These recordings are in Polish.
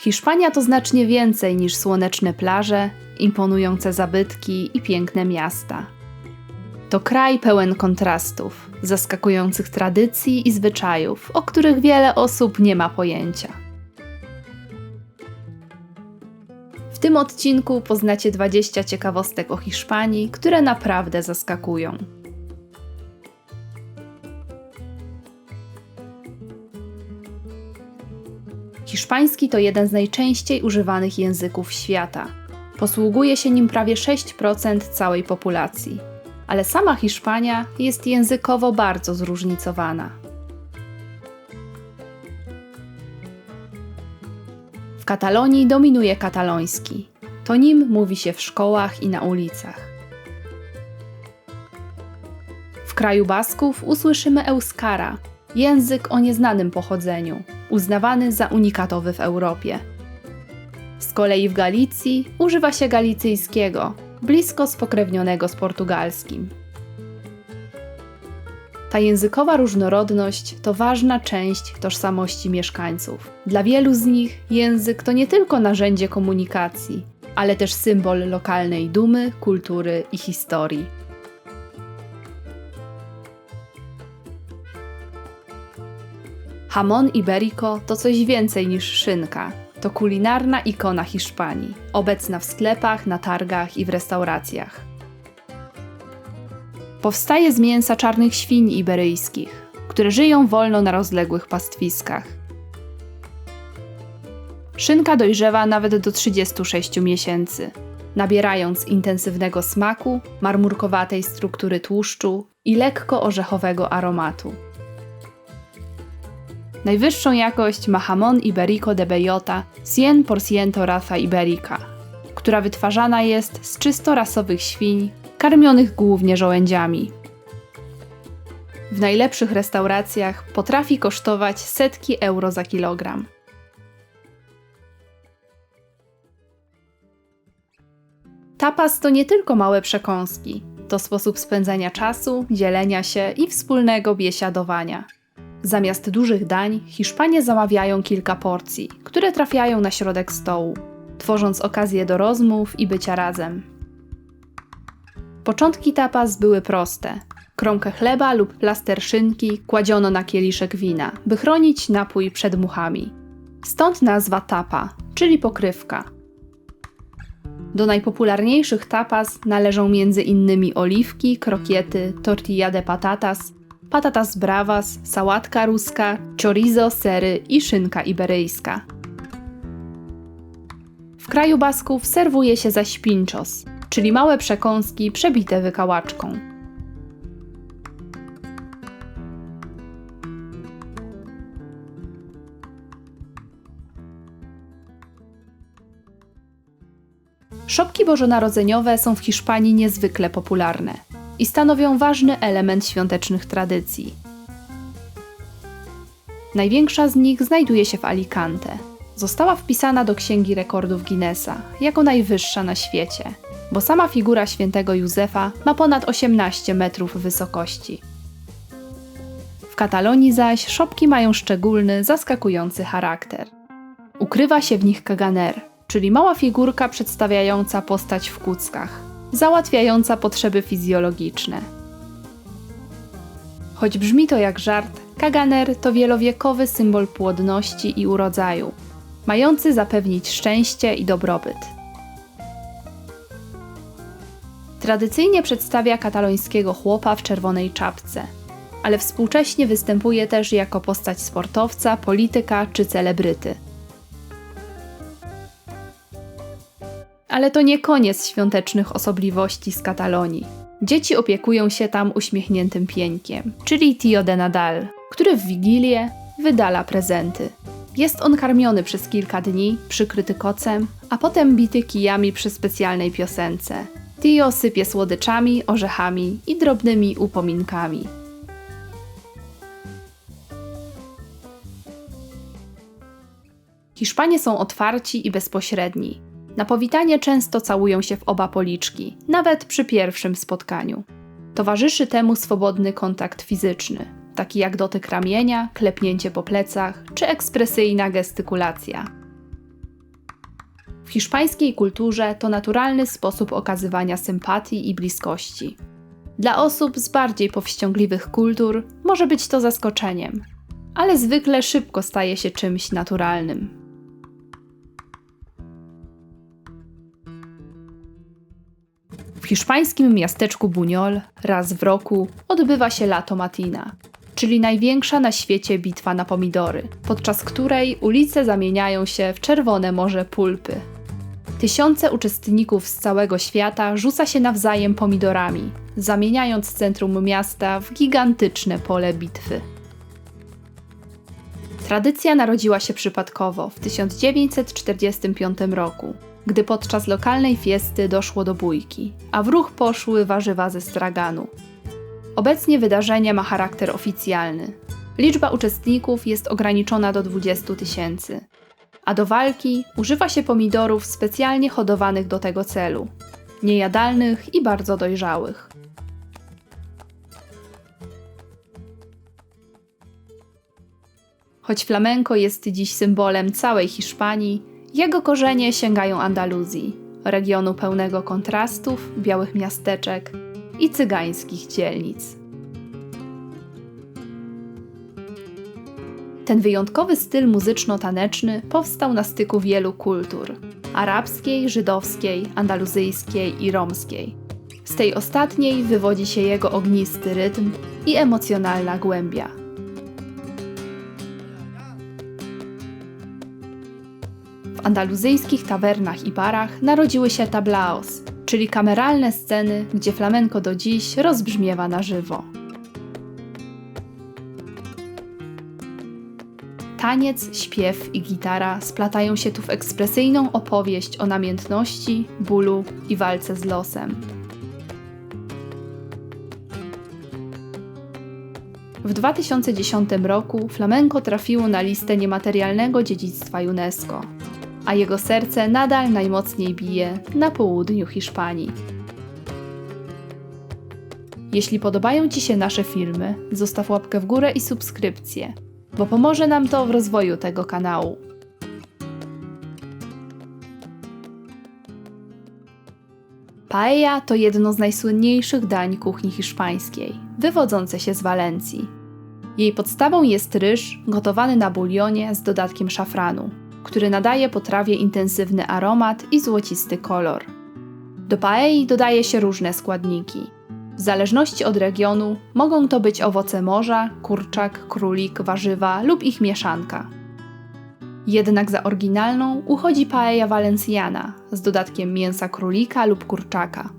Hiszpania to znacznie więcej niż słoneczne plaże, imponujące zabytki i piękne miasta. To kraj pełen kontrastów, zaskakujących tradycji i zwyczajów, o których wiele osób nie ma pojęcia. W tym odcinku poznacie 20 ciekawostek o Hiszpanii, które naprawdę zaskakują. Hiszpański to jeden z najczęściej używanych języków świata. Posługuje się nim prawie 6% całej populacji. Ale sama Hiszpania jest językowo bardzo zróżnicowana. W Katalonii dominuje kataloński. To nim mówi się w szkołach i na ulicach. W kraju Basków usłyszymy Euskara, język o nieznanym pochodzeniu, uznawany za unikatowy w Europie. Z kolei w Galicji używa się galicyjskiego, blisko spokrewnionego z portugalskim. Ta językowa różnorodność to ważna część tożsamości mieszkańców. Dla wielu z nich język to nie tylko narzędzie komunikacji, ale też symbol lokalnej dumy, kultury i historii. Hamon iberico to coś więcej niż szynka. To kulinarna ikona Hiszpanii, obecna w sklepach, na targach i w restauracjach. Powstaje z mięsa czarnych świń iberyjskich, które żyją wolno na rozległych pastwiskach. Szynka dojrzewa nawet do 36 miesięcy, nabierając intensywnego smaku, marmurkowatej struktury tłuszczu i lekko orzechowego aromatu. Najwyższą jakość ma Hamon Iberico de Bellota 100% raza Iberica, która wytwarzana jest z czysto rasowych świń, karmionych głównie żołędziami. W najlepszych restauracjach potrafi kosztować setki euro za kilogram. Tapas to nie tylko małe przekąski, to sposób spędzania czasu, dzielenia się i wspólnego biesiadowania. Zamiast dużych dań, Hiszpanie zamawiają kilka porcji, które trafiają na środek stołu, tworząc okazję do rozmów i bycia razem. Początki tapas były proste. Kromkę chleba lub plaster szynki kładziono na kieliszek wina, by chronić napój przed muchami. Stąd nazwa tapa, czyli pokrywka. Do najpopularniejszych tapas należą m.in. oliwki, krokiety, tortilla de patatas, patatas bravas, sałatka ruska, chorizo, sery i szynka iberyjska. W kraju Basków serwuje się zaś pinchos, czyli małe przekąski przebite wykałaczką. Szopki bożonarodzeniowe są w Hiszpanii niezwykle popularne i stanowią ważny element świątecznych tradycji. Największa z nich znajduje się w Alicante. Została wpisana do Księgi Rekordów Guinnessa jako najwyższa na świecie, bo sama figura świętego Józefa ma ponad 18 metrów wysokości. W Katalonii zaś szopki mają szczególny, zaskakujący charakter. Ukrywa się w nich kaganer, czyli mała figurka przedstawiająca postać w kuckach, załatwiająca potrzeby fizjologiczne. Choć brzmi to jak żart, kaganer to wielowiekowy symbol płodności i urodzaju, mający zapewnić szczęście i dobrobyt. Tradycyjnie przedstawia katalońskiego chłopa w czerwonej czapce, ale współcześnie występuje też jako postać sportowca, polityka czy celebryty. Ale to nie koniec świątecznych osobliwości z Katalonii. Dzieci opiekują się tam uśmiechniętym pieńkiem, czyli Tio de Nadal, który w Wigilię wydala prezenty. Jest on karmiony przez kilka dni, przykryty kocem, a potem bity kijami przy specjalnej piosence. Tio sypie słodyczami, orzechami i drobnymi upominkami. Hiszpanie są otwarci i bezpośredni. Na powitanie często całują się w oba policzki, nawet przy pierwszym spotkaniu. Towarzyszy temu swobodny kontakt fizyczny, taki jak dotyk ramienia, klepnięcie po plecach czy ekspresyjna gestykulacja. W hiszpańskiej kulturze to naturalny sposób okazywania sympatii i bliskości. Dla osób z bardziej powściągliwych kultur może być to zaskoczeniem, ale zwykle szybko staje się czymś naturalnym. W hiszpańskim miasteczku Buñol raz w roku odbywa się Lato Matina, czyli największa na świecie bitwa na pomidory, podczas której ulice zamieniają się w czerwone morze pulpy. Tysiące uczestników z całego świata rzuca się nawzajem pomidorami, zamieniając centrum miasta w gigantyczne pole bitwy. Tradycja narodziła się przypadkowo w 1945 roku, gdy podczas lokalnej fiesty doszło do bójki, a w ruch poszły warzywa ze straganu. Obecnie wydarzenie ma charakter oficjalny. Liczba uczestników jest ograniczona do 20 tysięcy, a do walki używa się pomidorów specjalnie hodowanych do tego celu, niejadalnych i bardzo dojrzałych. Choć flamenko jest dziś symbolem całej Hiszpanii, jego korzenie sięgają Andaluzji, regionu pełnego kontrastów, białych miasteczek i cygańskich dzielnic. Ten wyjątkowy styl muzyczno-taneczny powstał na styku wielu kultur arabskiej, żydowskiej, andaluzyjskiej i romskiej. Z tej ostatniej wywodzi się jego ognisty rytm i emocjonalna głębia. Andaluzyjskich tawernach i barach narodziły się tablaos, czyli kameralne sceny, gdzie flamenko do dziś rozbrzmiewa na żywo. Taniec, śpiew i gitara splatają się tu w ekspresyjną opowieść o namiętności, bólu i walce z losem. W 2010 roku flamenko trafiło na listę niematerialnego dziedzictwa UNESCO, a jego serce nadal najmocniej bije na południu Hiszpanii. Jeśli podobają Ci się nasze filmy, zostaw łapkę w górę i subskrypcję, bo pomoże nam to w rozwoju tego kanału. Paella to jedno z najsłynniejszych dań kuchni hiszpańskiej, wywodzące się z Walencji. Jej podstawą jest ryż gotowany na bulionie z dodatkiem szafranu, który nadaje potrawie intensywny aromat i złocisty kolor. Do paei dodaje się różne składniki. W zależności od regionu mogą to być owoce morza, kurczak, królik, warzywa lub ich mieszanka. Jednak za oryginalną uchodzi paella valenciana z dodatkiem mięsa królika lub kurczaka.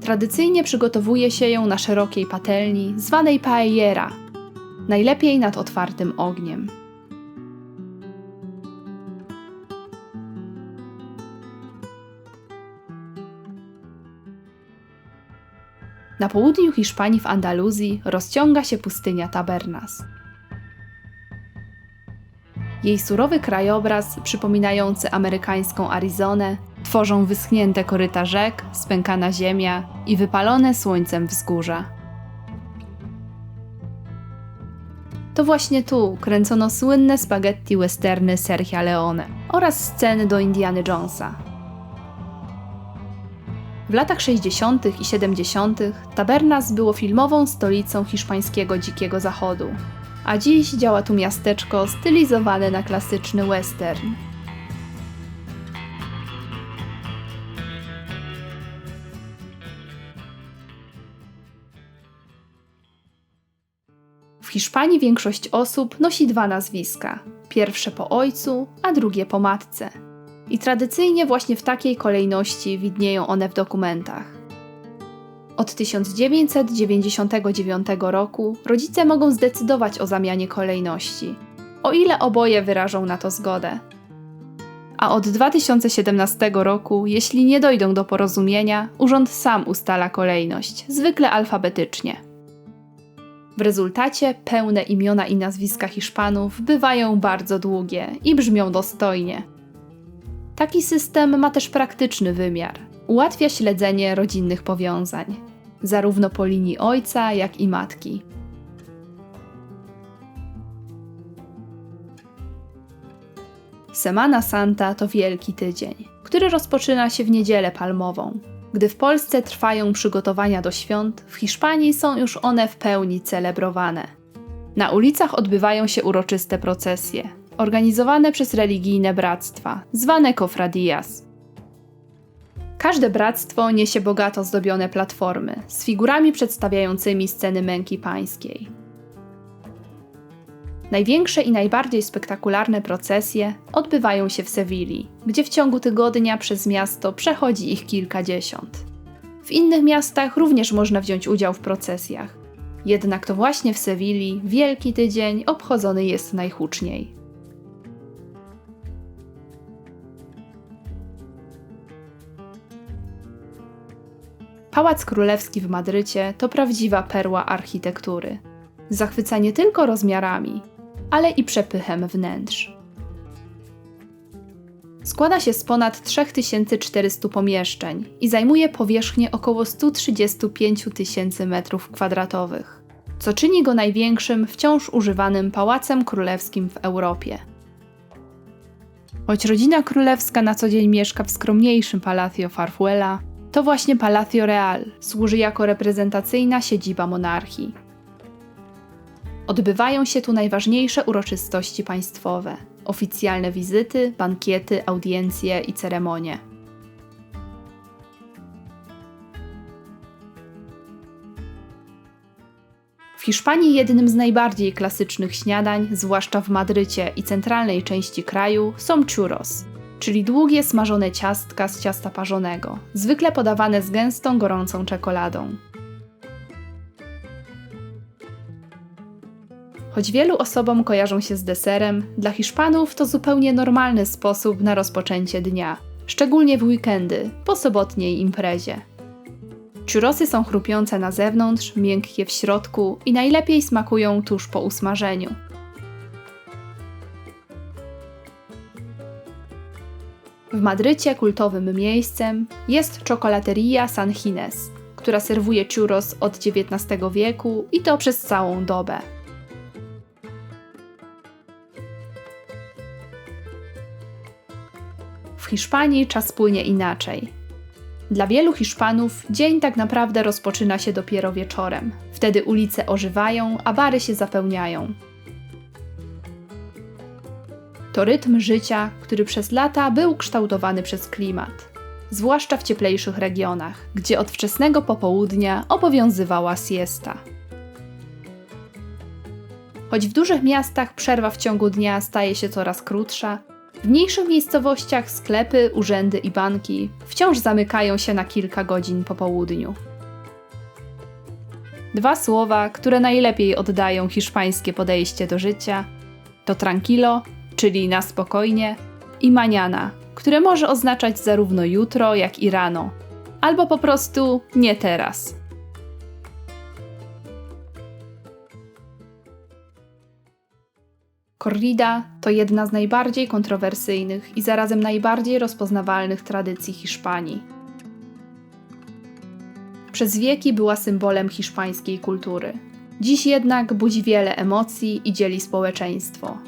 Tradycyjnie przygotowuje się ją na szerokiej patelni zwanej paellera, najlepiej nad otwartym ogniem. Na południu Hiszpanii w Andaluzji rozciąga się pustynia Tabernas. Jej surowy krajobraz, przypominający amerykańską Arizonę, tworzą wyschnięte koryta rzek, spękana ziemia i wypalone słońcem wzgórza. To właśnie tu kręcono słynne spaghetti westerny Sergio Leone oraz sceny do Indiany Jonesa, w latach 60. i 70. Tabernas było filmową stolicą hiszpańskiego dzikiego zachodu, a dziś działa tu miasteczko stylizowane na klasyczny western. W Hiszpanii większość osób nosi dwa nazwiska: pierwsze po ojcu, a drugie po matce i tradycyjnie właśnie w takiej kolejności widnieją one w dokumentach. Od 1999 roku rodzice mogą zdecydować o zamianie kolejności, o ile oboje wyrażą na to zgodę. A od 2017 roku, jeśli nie dojdą do porozumienia, urząd sam ustala kolejność, zwykle alfabetycznie. W rezultacie pełne imiona i nazwiska Hiszpanów bywają bardzo długie i brzmią dostojnie, Taki system ma też praktyczny wymiar. Ułatwia śledzenie rodzinnych powiązań, zarówno po linii ojca, jak i matki. Semana Santa to Wielki Tydzień, który rozpoczyna się w Niedzielę Palmową. Gdy w Polsce trwają przygotowania do świąt, w Hiszpanii są już one w pełni celebrowane. Na ulicach odbywają się uroczyste procesje, organizowane przez religijne bractwa, zwane cofradías. Każde bractwo niesie bogato zdobione platformy z figurami przedstawiającymi sceny męki pańskiej. Największe i najbardziej spektakularne procesje odbywają się w Sewilli, gdzie w ciągu tygodnia przez miasto przechodzi ich kilkadziesiąt. W innych miastach również można wziąć udział w procesjach. Jednak to właśnie w Sewilli Wielki Tydzień obchodzony jest najhuczniej. Pałac Królewski w Madrycie to prawdziwa perła architektury. Zachwyca nie tylko rozmiarami, ale i przepychem wnętrz. Składa się z ponad 3400 pomieszczeń i zajmuje powierzchnię około 135 tysięcy m2, co czyni go największym wciąż używanym pałacem królewskim w Europie. Choć rodzina królewska na co dzień mieszka w skromniejszym Palacio Farfuela, to właśnie Palacio Real służy jako reprezentacyjna siedziba monarchii. Odbywają się tu najważniejsze uroczystości państwowe, oficjalne wizyty, bankiety, audiencje i ceremonie. W Hiszpanii jednym z najbardziej klasycznych śniadań, zwłaszcza w Madrycie i centralnej części kraju, są churros, czyli długie smażone ciastka z ciasta parzonego, zwykle podawane z gęstą, gorącą czekoladą. Choć wielu osobom kojarzą się z deserem, dla Hiszpanów to zupełnie normalny sposób na rozpoczęcie dnia, szczególnie w weekendy, po sobotniej imprezie. Churrosy są chrupiące na zewnątrz, miękkie w środku i najlepiej smakują tuż po usmażeniu. W Madrycie kultowym miejscem jest Chocolateria San Gines, która serwuje churros od XIX wieku i to przez całą dobę. W Hiszpanii czas płynie inaczej. Dla wielu Hiszpanów dzień tak naprawdę rozpoczyna się dopiero wieczorem. Wtedy ulice ożywają, a bary się zapełniają. To rytm życia, który przez lata był kształtowany przez klimat, zwłaszcza w cieplejszych regionach, gdzie od wczesnego popołudnia obowiązywała siesta. Choć w dużych miastach przerwa w ciągu dnia staje się coraz krótsza, w mniejszych miejscowościach sklepy, urzędy i banki wciąż zamykają się na kilka godzin po południu. Dwa słowa, które najlepiej oddają hiszpańskie podejście do życia, to tranquilo, czyli na spokojnie, i maniana, które może oznaczać zarówno jutro, jak i rano, albo po prostu nie teraz. Corrida to jedna z najbardziej kontrowersyjnych i zarazem najbardziej rozpoznawalnych tradycji Hiszpanii. Przez wieki była symbolem hiszpańskiej kultury. Dziś jednak budzi wiele emocji i dzieli społeczeństwo.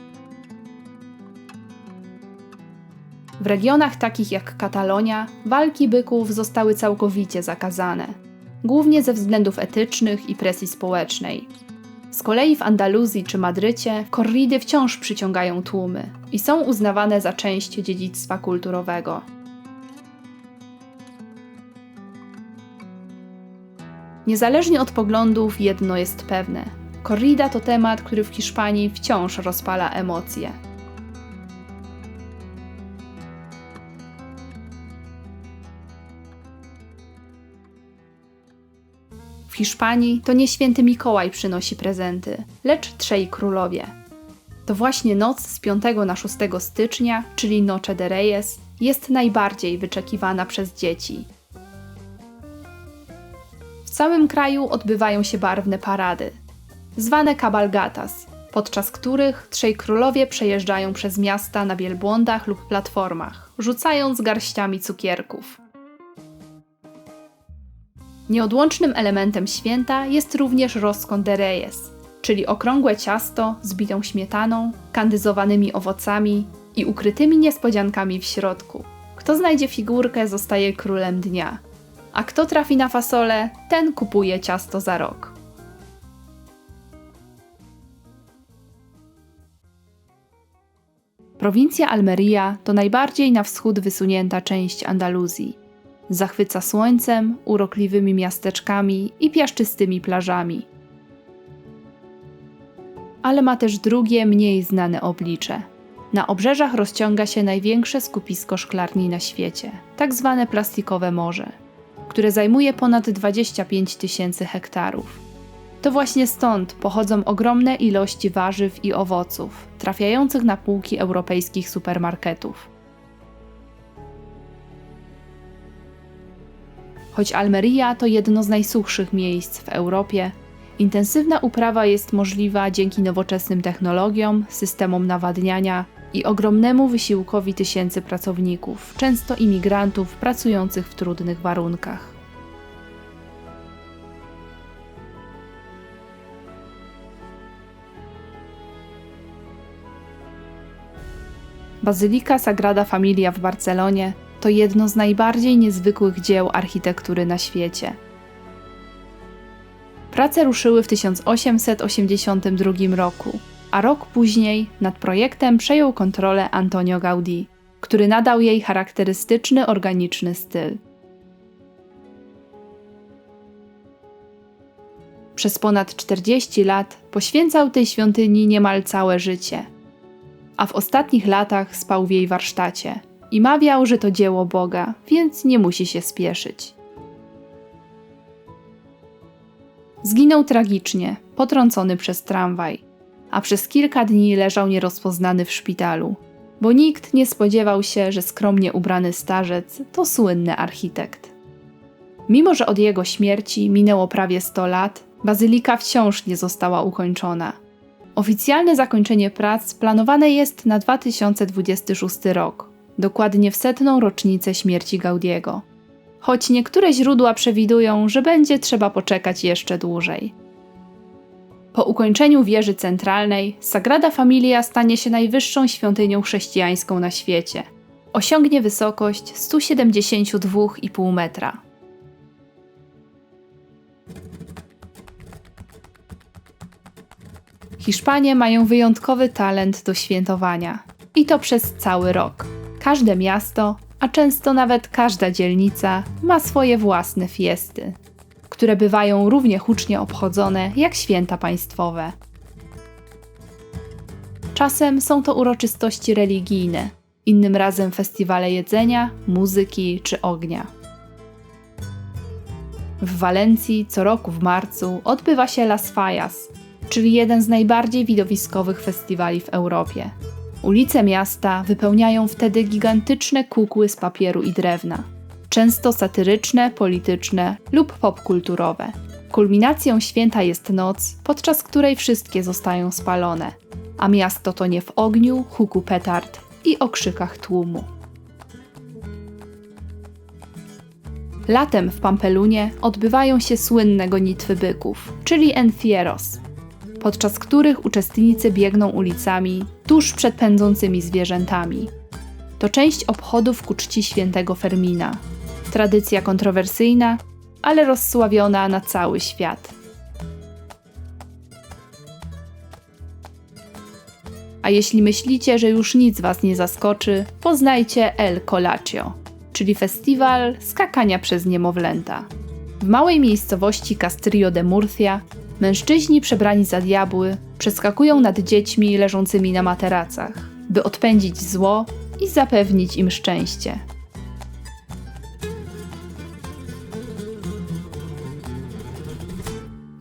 W regionach takich jak Katalonia walki byków zostały całkowicie zakazane, głównie ze względów etycznych i presji społecznej. Z kolei w Andaluzji czy Madrycie korridy wciąż przyciągają tłumy i są uznawane za część dziedzictwa kulturowego. Niezależnie od poglądów, jedno jest pewne: korrida to temat, który w Hiszpanii wciąż rozpala emocje. Hiszpanii to nie święty Mikołaj przynosi prezenty, lecz trzej królowie. To właśnie noc z 5 na 6 stycznia, czyli Noche de Reyes, jest najbardziej wyczekiwana przez dzieci. W całym kraju odbywają się barwne parady, zwane cabalgatas, podczas których trzej królowie przejeżdżają przez miasta na wielbłądach lub platformach, rzucając garściami cukierków. Nieodłącznym elementem święta jest również roscon de reyes, czyli okrągłe ciasto z bitą śmietaną, kandyzowanymi owocami i ukrytymi niespodziankami w środku. Kto znajdzie figurkę, zostaje królem dnia. A kto trafi na fasolę, ten kupuje ciasto za rok. Prowincja Almeria to najbardziej na wschód wysunięta część Andaluzji. Zachwyca słońcem, urokliwymi miasteczkami i piaszczystymi plażami. Ale ma też drugie, mniej znane oblicze. Na obrzeżach rozciąga się największe skupisko szklarni na świecie, tak zwane plastikowe morze, które zajmuje ponad 25 tysięcy hektarów. To właśnie stąd pochodzą ogromne ilości warzyw i owoców, trafiających na półki europejskich supermarketów. Choć Almeria to jedno z najsuchszych miejsc w Europie, intensywna uprawa jest możliwa dzięki nowoczesnym technologiom, systemom nawadniania i ogromnemu wysiłkowi tysięcy pracowników, często imigrantów pracujących w trudnych warunkach. Bazylika Sagrada Familia w Barcelonie to jedno z najbardziej niezwykłych dzieł architektury na świecie. Prace ruszyły w 1882 roku, a rok później nad projektem przejął kontrolę Antonio Gaudí, który nadał jej charakterystyczny organiczny styl. Przez ponad 40 lat poświęcał tej świątyni niemal całe życie – a w ostatnich latach spał w jej warsztacie i mawiał, że to dzieło Boga, więc nie musi się spieszyć. Zginął tragicznie, potrącony przez tramwaj, a przez kilka dni leżał nierozpoznany w szpitalu, bo nikt nie spodziewał się, że skromnie ubrany starzec to słynny architekt. Mimo, że od jego śmierci minęło prawie 100 lat, bazylika wciąż nie została ukończona – Oficjalne zakończenie prac planowane jest na 2026 rok, dokładnie w setną rocznicę śmierci Gaudiego. Choć niektóre źródła przewidują, że będzie trzeba poczekać jeszcze dłużej. Po ukończeniu wieży centralnej, Sagrada Familia stanie się najwyższą świątynią chrześcijańską na świecie. Osiągnie wysokość 172,5 metra. Hiszpanie mają wyjątkowy talent do świętowania. I to przez cały rok. Każde miasto, a często nawet każda dzielnica ma swoje własne fiesty, które bywają równie hucznie obchodzone jak święta państwowe. Czasem są to uroczystości religijne, innym razem festiwale jedzenia, muzyki czy ognia. W Walencji co roku w marcu odbywa się Las Fallas, czyli jeden z najbardziej widowiskowych festiwali w Europie. Ulice miasta wypełniają wtedy gigantyczne kukły z papieru i drewna, często satyryczne, polityczne lub popkulturowe. Kulminacją święta jest noc, podczas której wszystkie zostają spalone, a miasto tonie w ogniu, huku petard i okrzykach tłumu. Latem w Pampelunie odbywają się słynne gonitwy byków, czyli enfieros, podczas których uczestnicy biegną ulicami tuż przed pędzącymi zwierzętami. To część obchodów ku czci świętego Fermina. Tradycja kontrowersyjna, ale rozsławiona na cały świat. A jeśli myślicie, że już nic Was nie zaskoczy, poznajcie El Colaccio, czyli festiwal skakania przez niemowlęta. W małej miejscowości Castrillo de Murcia Mężczyźni przebrani za diabły przeskakują nad dziećmi leżącymi na materacach, by odpędzić zło i zapewnić im szczęście.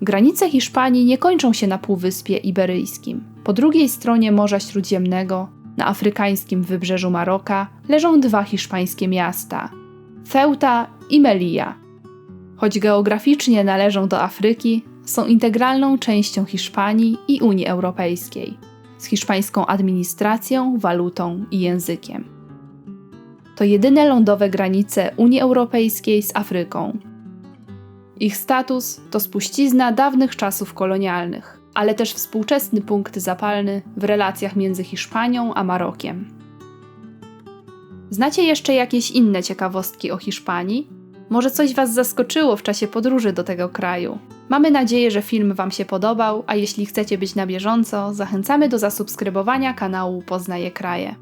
Granice Hiszpanii nie kończą się na Półwyspie Iberyjskim. Po drugiej stronie Morza Śródziemnego, na afrykańskim wybrzeżu Maroka, leżą dwa hiszpańskie miasta Ceuta i Melilla. Choć geograficznie należą do Afryki, są integralną częścią Hiszpanii i Unii Europejskiej, z hiszpańską administracją, walutą i językiem. To jedyne lądowe granice Unii Europejskiej z Afryką. Ich status to spuścizna dawnych czasów kolonialnych, ale też współczesny punkt zapalny w relacjach między Hiszpanią a Marokiem. Znacie jeszcze jakieś inne ciekawostki o Hiszpanii? Może coś Was zaskoczyło w czasie podróży do tego kraju? Mamy nadzieję, że film Wam się podobał, a jeśli chcecie być na bieżąco, zachęcamy do zasubskrybowania kanału Poznaje Kraje.